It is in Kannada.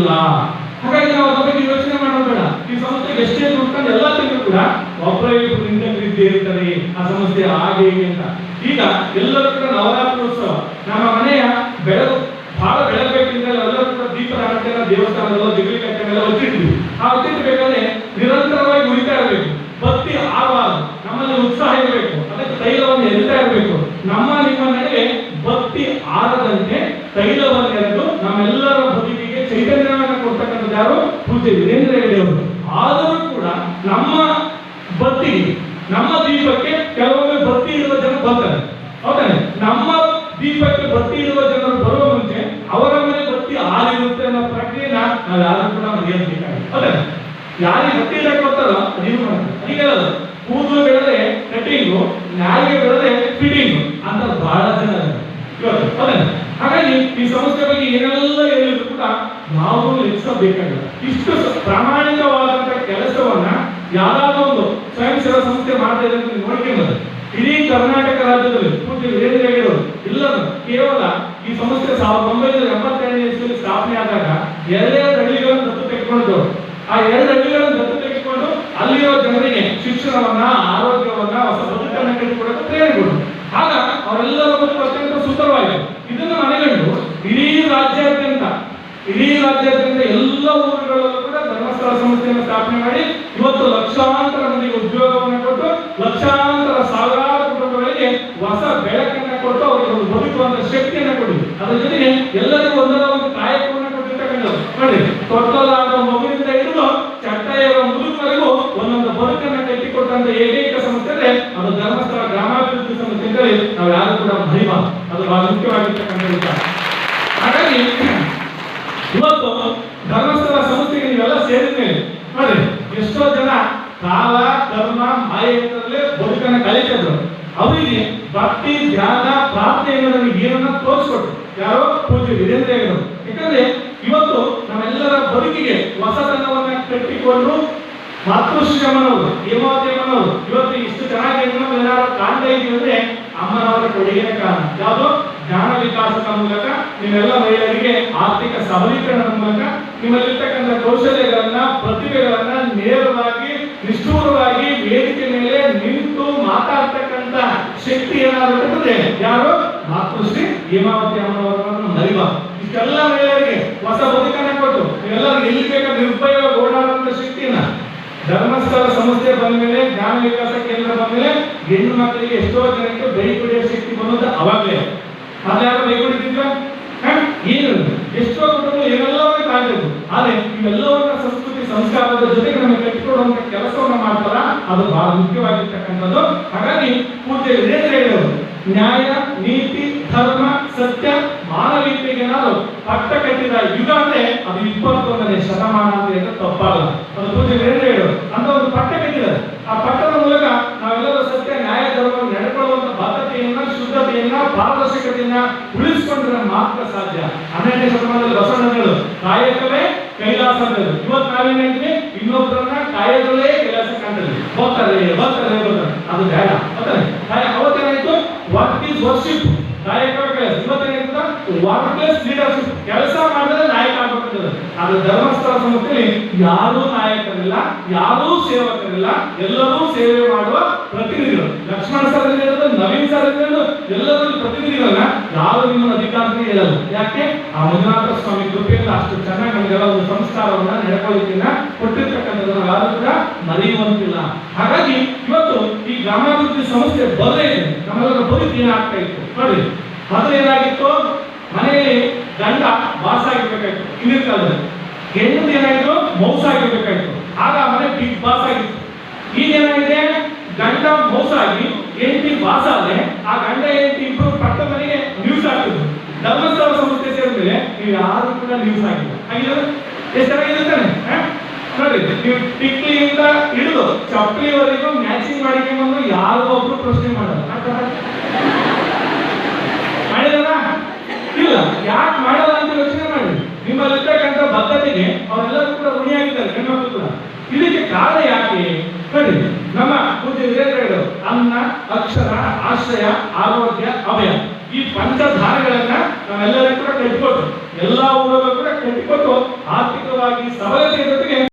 ಇಲ್ಲ ಹಾಗಾಗಿ ನಾವು ಅದ್ರ ಬಗ್ಗೆ ಯೋಚನೆ ಮಾಡೋಣ ಈ ಸಂಸ್ಥೆ ಎಷ್ಟೇ ನೋಡ್ಕೊಂಡು ಎಲ್ಲ ತಿಂಗಳು ಕೂಡ ಒಬ್ಬರೇ ಇಬ್ಬರು ಇರ್ತಾರೆ ಆ ಸಮಸ್ಯೆ ಹಾಗೆ ಹೀಗೆ ಅಂತ. ಈಗ ಎಲ್ಲರೂ ಕೂಡ ನವರಾತ್ರಿ ಉತ್ಸವ ನಮ್ಮ ಮನೆಯ ಬೆಳಕು ಬಹಳ ಬೆಳಗ್ಬೇಕಿಂದ ಎಲ್ಲರೂ ಕೂಡ ದೀಪದಾನ ದೇವಸ್ಥಾನದಲ್ಲ ದಿಗ್ಲಿ ಕಟ್ಟೆಲ್ಲ ಒತ್ತಿದ್ವಿ ಆ ಒತ್ತಿಡ್ಬೇಕಾದ್ರೆ ನಿರಂತರವಾಗಿ ಉಳಿತಾ ಇರಬೇಕು. ಭಕ್ತಿ ಆಗಬಾರದು ನಮ್ಮಲ್ಲಿ ಉತ್ಸಾಹ ಇರಬೇಕು. ಅದಕ್ಕೆ ತೈಲವನ್ನು ಎರಿತಾ ಇರಬೇಕು. ನಮ್ಮ, ನಿಮ್ಮ ನಡುವೆ ಭಕ್ತಿ ಆರದಂತೆ ಯಾರು? ಪೂಜ್ಯ ವೀರೇಂದ್ರ ಅವರು. ಆದರೂ ಕೂಡ ನಮ್ಮ ಬತ್ತಿ ನಮ್ಮ ದೀಪಕ್ಕೆ ಕೆಲವೊಮ್ಮೆ ಬತ್ತಿ ಇರುವ ಜನರು ಬರ್ತಾರೆ. ಹೌದಾನೆ ನಮ್ಮ ದೀಪಕ್ಕೆ ಬತ್ತಿ ಇರುವ ಜನರು ಬರುವ ಮುಂಚೆ ಅವರ ಮೇಲೆ ಬತ್ತಿ ಆರಿರುತ್ತೆ ಅನ್ನೋ ಪ್ರಕ್ರಿಯೆ ನಾವು ಯಾರು ಕೂಡ ಮರೆಯಬೇಕಾಗಿದೆ ಹೌದಾನೆ ಯಾರಿಗೆ ಬತ್ತಿ ಇಡಕ್ಕೆ ಅದೇನು ಮಾಡ್ತಾರೆ. ಅದಕ್ಕೆ ಕೂದಲು ಬೆಳೆದ್ರೆ ಕಟಿಂಗು ನಾಯಿಗೆ ಬೆಳೆದ್ರೆ ಫಿಟ್ಟಿಂಗು ಅಂತ ಬಹಳ ಜನ ಹಾಗಾಗಿ ಈ ಸಂಸ್ಥೆ ಬಗ್ಗೆ ಹೇಳಿದ್ರು ಕೂಡ ನಾವು ಲೆಕ್ಕಿಸಬೇಕಾಗಿಲ್ಲ ಇಷ್ಟು ಪ್ರಾಮಾಣಿಕವಾದಂತಹ ಪ್ರಾಮಾಣಿಕವಾದಂತ ಕೆಲಸವನ್ನ ಯಾವ್ದಾದ್ರು ಒಂದು ಸ್ವಯಂ ಸೇವಾ ಸಂಸ್ಥೆ ಮಾಡ್ತಾ ಇದೆ ನೀವು ಇಡೀ ಕರ್ನಾಟಕ ರಾಜ್ಯದಲ್ಲಿ ಪೂರ್ತಿ ಹೆಗಡೆ ಎಲ್ಲರೂ ಕೇವಲ ಈ ಸಂಸ್ಥೆ ಸಾವಿರದ ಒಂಬೈನೂರ ಎಂಬತ್ತೆರಡನೇ ಇಸ್ವಿಯಲ್ಲಿ ಸ್ಥಾಪನೆ ಆದಾಗ ಎರಡೆರಡು ಹಳ್ಳಿಗಳನ್ನು ದತ್ತು ತೆಗೆದುಕೊಂಡು ಆ ಎರಡು ಹಳ್ಳಿಗಳನ್ನು ದತ್ತು ತೆಗೆದುಕೊಂಡು ಅಲ್ಲಿರೋ ಜನರಿಗೆ ಶಿಕ್ಷಣವನ್ನ, ಆರೋಗ್ಯವನ್ನ, ಹೊಸ ಬದುಕನ್ನ ಕಟ್ಟಿಕೊಡೋಕೆ ಪ್ರೇರಣೆ ಕೊಡು ಆಗ ಅವರೆಲ್ಲರ ಬದುಕು ಅತ್ಯಂತ ಸುಂದರವಾಗಿದೆ ಇದನ್ನು ರಾಜ್ಯಾದ್ಯಂತ ಇಡೀ ರಾಜ್ಯಾದ್ಯಂತ ಎಲ್ಲ ಊರುಗಳಲ್ಲೂ ಕೂಡ ಧರ್ಮಸ್ಥಳ ಸಂಸ್ಥೆಯನ್ನು ಸ್ಥಾಪನೆ ಮಾಡಿ ಇವತ್ತು ಲಕ್ಷಾಂತರ ಮಂದಿಗೆ ಉದ್ಯೋಗವನ್ನು ಕೊಟ್ಟು ಲಕ್ಷಾಂತರ ಸಾವಿರಾರು ಕುಟುಂಬಗಳಿಗೆ ಹೊಸ ಬೆಳಕನ್ನ ಕೊಟ್ಟು ಅವರಿಗೆ ಒಂದು ಬದುಕುವಂತ ಶಕ್ತಿಯನ್ನು ಕೊಟ್ಟಿದೆ ಅದರ ಜೊತೆಗೆ ಎಲ್ಲರಿಗೂ ಒಂದರ ಒಂದು ಕಾಯಕವನ್ನು ಕೊಟ್ಟಿರ್ತಕ್ಕಂಥದ್ದು ನೋಡಿ ತೊಟ್ಟಲಾದ ಮಗುವಿನಿಂದ ಹಿಡಿದು ಚಟ್ಟೆಯ ಮುದುಕವರೆಗೂ ಒಂದೊಂದು ಬದುಕನ್ನ ಕಟ್ಟಿಕೊಟ್ಟಂತ ಏಕೈಕ ಸಂಸ್ಥೆ ಅದು ಧರ್ಮಸ್ಥಳ ಗ್ರಾಮಾಭಿವೃದ್ಧಿ ಸಂಸ್ಥೆ ನಾವು ಯಾರು ಕೂಡ ಮರಿಬಾರ್ದು. ಅದು ಬಹಳ ಮುಖ್ಯವಾಗಿರ್ತಕ್ಕಂಥ ಹಾಗಾಗಿ ಇವತ್ತು ಧರ್ಮಸ್ಥಳ ಸಂಸ್ಥೆಗೆ ನೀವೆಲ್ಲ ಸೇರಿದ ಮೇಲೆ ನೋಡಿ ಎಷ್ಟೋ ಜನ ಕಾಲ ಕರ್ಮ ಮಾಯೇತರಲ್ಲೇ ಬದುಕನ್ನ ಕಲಿತಿದ್ರು ಅವರಿಗೆ ಭಕ್ತಿ, ಧ್ಯಾನ, ಪ್ರಾರ್ಥನೆ ನಮಗೆ ಏನನ್ನ ತೋರಿಸ್ಕೊಟ್ರು. ಯಾರೋ ಪೂಜೆ ವೀರೇಂದ್ರ ಯಾಕಂದ್ರೆ ಇವತ್ತು ನಮ್ಮೆಲ್ಲರ ಬದುಕಿಗೆ ಹೊಸತನವನ್ನ ಕಟ್ಟಿಕೊಂಡು ಮಾತೃಶ್ರಮನವರು ಹೇಮಾವತಿಯಮ್ಮನವರು ಇವತ್ತು ಇಷ್ಟು ಚೆನ್ನಾಗಿ ನಾವು ಏನಾದ್ರು ಕಾಣ್ತಾ ಇದೀವಿ ಅಂದ್ರೆ ಅಮ್ಮನವರ ಕೊಡುಗೆಯ ಕಾರಣ. ಯಾವುದು ಜ್ಞಾನ ವಿಕಾಸದ ಮೂಲಕ ನಿಮ್ಮೆಲ್ಲ ಮಹಿಳೆಯರಿಗೆ ಆರ್ಥಿಕ ಸಬಲೀಕರಣದ ಮೂಲಕ ನಿಮ್ಮಲ್ಲಿರ್ತಕ್ಕಂಥ ಕೌಶಲ್ಯಗಳನ್ನ, ಪ್ರತಿಭೆಗಳನ್ನ ನೇರವಾಗಿ ನಿಷ್ಠೂರವಾಗಿ ವೇದಿಕೆ ಮೇಲೆ ನಿಂತು ಮಾತಾಡ್ತಕ್ಕಂಥ ಶಕ್ತಿ ಏನಾದ್ರು ಇರ್ತದೆ ಯಾರು ಮಾತೃಶ್ರೀ ಹೇಮಾವತಿ ಅಮ್ಮನವರನ್ನು ಮರಿಬಾರ್ದು ಇಷ್ಟೆಲ್ಲ ಮಹಿಳೆಯರಿಗೆ ಹೊಸ ಬದುಕನ್ನ ಕೊಟ್ಟು ಎಲ್ಲರೂ ಎಲ್ಲಿ ಬೇಕಾದ್ರೆ ನಿರ್ಭಯವಾಗಿ ಓಡಾಡುವಂತ ಶಕ್ತಿಯನ್ನ. ಧರ್ಮಸ್ಥಳ ಸಂಸ್ಥೆ ಬಂದ ಮೇಲೆ, ಜ್ಞಾನ ವಿಕಾಸ ಕೇಂದ್ರ ಬಂದ ಮೇಲೆ ಹೆಣ್ಣು ಮಕ್ಕಳಿಗೆ ಎಷ್ಟೋ ಜನಕ್ಕೆ ಬೈ ಕುಡಿಯೋ ಶಕ್ತಿ ಬಂದದ್ದು ಅವಾಗಲೇ. ಅದ್ಯಾರು ಬೈ ಕುಡಿತಿದ್ರ? ಏನು ಎಷ್ಟೋ ಕುಟುಂಬ ಇವೆಲ್ಲವನ್ನ ಕಾಯ್ಬೇಕು ಆದ್ರೆ ಇವೆಲ್ಲವನ್ನ ಸಂಸ್ಕೃತಿ, ಸಂಸ್ಕಾರದ ಜೊತೆಗೆ ನಮಗೆ ಕಟ್ಟಿಕೊಡುವಂತ ಕೆಲಸವನ್ನ ಮಾಡ್ತಾರ? ಅದು ಬಹಳ ಮುಖ್ಯವಾಗಿರ್ತಕ್ಕಂಥದ್ದು. ಹಾಗಾಗಿ ಪೂಜ್ಯ ಹೇಳೋದು ನ್ಯಾಯ, ನೀತಿ, ಧರ್ಮ, ಸತ್ಯ, ಮಾನವೀಯತೆಗೆ ನಾವು ಪಟ್ಟ ಕಟ್ಟಿದ ಯುಗ ಅಂದ್ರೆ ಅದು ಇಪ್ಪತ್ತೊಂದನೇ ಶತಮಾನ ಅಂತ ಹೇಳಿದ್ರೆ ತಪ್ಪಾಗಲ್ಲ. ಅದು ಪೂಜೆ ಬೇರೆ ಹೇಳು ಅಂತ ಒಂದು ಪಟ್ಟ ಕಟ್ಟಿದ್ದಾರೆ. ಆ ಪಟ್ಟದ ಮೂಲಕ ನಾವೆಲ್ಲರೂ ಸತ್ಯ, ನ್ಯಾಯ, ಧರ್ಮವನ್ನು ನಡೆಕೊಳ್ಳುವಂತ ಬದ್ಧತೆಯನ್ನ, ಶುದ್ಧತೆಯನ್ನ, ಪಾರದರ್ಶಕತೆಯನ್ನ ಉಳಿಸಿಕೊಂಡ್ರೆ ಮಾತ್ರ ಸಾಧ್ಯ. ಹನ್ನೆರಡನೇ ಶತಮಾನದಲ್ಲಿ ಬಸವಣ್ಣಗಳು ಕಾಯಕವೇ ಕೈಲಾಸ ಅಂತ ಇವತ್ತು ನಾವೇನ್ ಹೇಳ್ತೀವಿ? ಇನ್ನೊಬ್ಬರನ್ನ ಕಾಯದಲ್ಲೇ ಕೈಲಾಸ ಹೋಗ್ತಾರೆ ಬರ್ತಾರೆ ಹೋಗ್ತಾರೆ ಅದು ಬೇಡ. ಕಾಯ ಅವತ್ತೇನಾಯ್ತು? ವರ್ಕ್ ಈಸ್ ವರ್ಷಿಪ್ ಕಾಯಕವೇ ಕೈಲಾಸ. ವರ್ಕ್ಲೆಸ್ ಲೀಡರ್ಶಿಪ್ ಕೆಲಸ ಮಾಡಿದ್ರೆ ನಾಯಕ ಆಗ್ಬೇಕಂತದ. ಅದು ಧರ್ಮಸ್ಥಳ ಯಾರು ಯಾರೂ ನಾಯಕರಿಲ್ಲ, ಯಾರೂ ಸೇವಕರಿಲ್ಲ. ಎಲ್ಲರೂ ಸೇವೆ ಮಾಡುವ ಪ್ರತಿನಿಧಿಗಳು. ಲಕ್ಷ್ಮಣ ಸರ್ ನವೀನ್ ಸರ್ ಎಲ್ಲರೂ ಪ್ರತಿನಿಧಿಗಳನ್ನ ಯಾರು ನಿಮ್ಮನ್ನು ಅಧಿಕಾರಕ್ಕೆ ಯಾಕೆ? ಆ ಮಂಜುನಾಥ ಸ್ವಾಮಿ ಕೃಪೆಯಿಂದ ಅಷ್ಟು ಚೆನ್ನಾಗಿ ನಮಗೆಲ್ಲ ಒಂದು ಸಂಸ್ಕಾರವನ್ನ ನಡ್ಕೊಳ್ಳಿಕ್ಕಿನ್ನ ಕೊಟ್ಟಿರ್ತಕ್ಕಂಥದ್ದನ್ನು ಯಾರು ಕೂಡ ಮರೆಯುವಂತಿಲ್ಲ. ಹಾಗಾಗಿ ಇವತ್ತು ಈ ಗ್ರಾಮಾಭಿವೃದ್ಧಿ ಸಂಸ್ಥೆ ಬದಲೇ ಇದೆ. ನಮ್ಮೆಲ್ಲರ ಬದುಕು ಏನಾಗ್ತಾ ಇತ್ತು? ನೋಡಿ, ಮೊದಲು ಏನಾಗಿತ್ತು? ಮನೆಯಲ್ಲಿ ಗಂಡ ಬಾಸ್ ಆಗಿರ್ಬೇಕಾಯ್ತು ಹಿಂದಿನ ಕಾಲದಲ್ಲಿ. ಹೆಣ್ಣು ಏನಾಯ್ತು? ಮೌಸ ಆಗಿರ್ಬೇಕಾಯ್ತು. ಆಗ ಮನೆ ಬಿಗ್ ಬಾಸ್ ಆಗಿತ್ತು. ಈಗ ಏನಾಗಿದೆ? ಗಂಡ ಮೌಸ ಆಗಿ, ಹೆಂಡತಿ ಬಾಸ್ ಆದ್ರೆ ಯೂಸ್ ಆಗಿದೆ ಹಾಗಿದ್ರೆ ಎಷ್ಟು ಎಷ್ಟು ಚೆನ್ನಾಗಿರ್ತಾನೆ ನೋಡಿ, ನೀವು ಟಿಕ್ಲಿಯಿಂದ ಹಿಡಿದು ಚಪ್ಪಲಿವರೆಗೂ ಮ್ಯಾಚಿಂಗ್ ಮಾಡಿಕೊಂಡು ಯಾರು ಒಬ್ರು ಪ್ರಶ್ನೆ ಮಾಡಲ್ಲ. ಮಾಡಿದಾರ? ಇಲ್ಲ. ಯಾಕೆ ಮಾಡಲ್ಲ ಅಂತ ಯೋಚನೆ ಮಾಡಿ. ನಿಮ್ಮಲ್ಲಿರ್ತಕ್ಕಂಥ ಬದ್ಧತೆಗೆ ಅವರೆಲ್ಲರೂ ಕೂಡ ಋಣಿಯಾಗಿದ್ದಾರೆ ಹೆಣ್ಮಕ್ಳು ಕೂಡ. ಇದಕ್ಕೆ ಕಾರಣ ಯಾಕೆ? ನೋಡಿ, ನಮ್ಮ ಪೂಜೆ ಹೇಳೋರು ಅನ್ನ, ಅಕ್ಷರ, ಆಶ್ರಯ, ಆರೋಗ್ಯ ಅಭಯ ಈ ಪಂಚಧಾರೆಗಳನ್ನ ನಾವೆಲ್ಲರೂ ಕೂಡ ಕಟ್ಕೋತು ಎಲ್ಲ ಊರಲ್ಲೂ ಕೂಡ ಕಟ್ಕೊಂಡು ಆರ್ಥಿಕವಾಗಿ ಸಬಲತೆಯ ಜೊತೆಗೆ